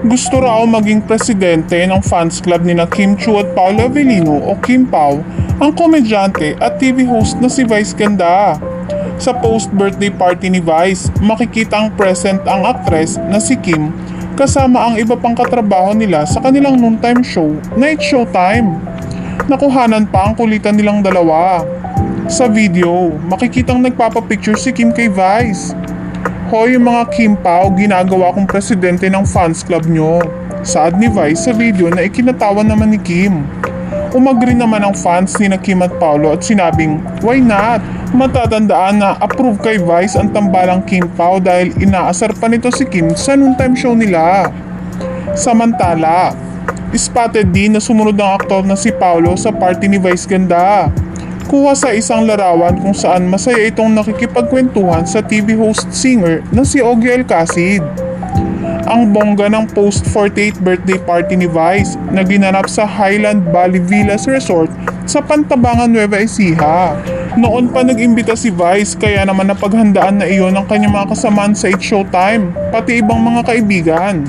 Gusto raw maging presidente ng fans club ni na Kim Chu at Paolo Avellino o Kim Pao, ang komedyante at TV host na si Vice Ganda. Sa post-birthday party ni Vice, makikita ang present ang aktres na si Kim kasama ang iba pang katrabaho nila sa kanilang noontime show, Night Showtime. Nakuhanan pa ang kulitan nilang dalawa. Sa video, makikitang nagpapapicture si Kim kay Vice. Hoy mga Kim Pao, ginagawa kong presidente ng fans club nyo. Saad ni Vice sa video na ikinatawan naman ni Kim. Umagri naman ang fans ni na Kim at Paolo at sinabing, why not? Matatandaan na approve kay Vice ang tambalang Kim Pao dahil inaasar pa nito si Kim sa noontime show nila. Samantala, spotted din na sumunod ang aktor na si Paolo sa party ni Vice Ganda. Kuha sa isang larawan kung saan masaya itong nakikipagkwentuhan sa TV host singer na si Ogie Alcacid. Ang bongga ng post 48th birthday party ni Vice na ginanap sa Highland Valley Villas Resort sa Pantabangan, Nueva Ecija. Noon pa nag-imbita si Vice kaya naman napaghandaan na iyon ng kanyang mga kasamaan sa It Showtime, pati ibang mga kaibigan.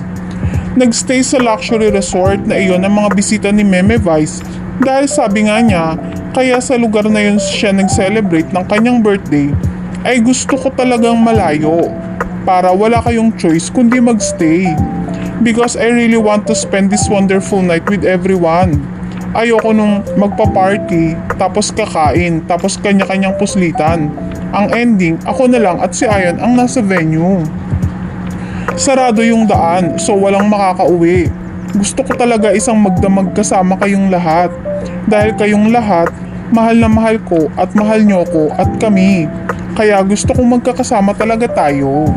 Nagstay sa luxury resort na iyon ang mga bisita ni Meme Vice dahil sabi nga niya, kaya sa lugar na yun siya nag-celebrate ng kanyang birthday, ay gusto ko talagang malayo para wala kayong choice kundi magstay. Because I really want to spend this wonderful night with everyone. Ayoko nung magpa-party, tapos kakain, tapos kanya-kanyang puslitan. Ang ending, ako na lang at si Ayon ang nasa venue. Sarado yung daan, so walang makakauwi. Gusto ko talaga isang magdamag kasama kayong lahat. Dahil kayong lahat, mahal na mahal ko at mahal nyo ko at kami. Kaya gusto kong magkakasama talaga tayo.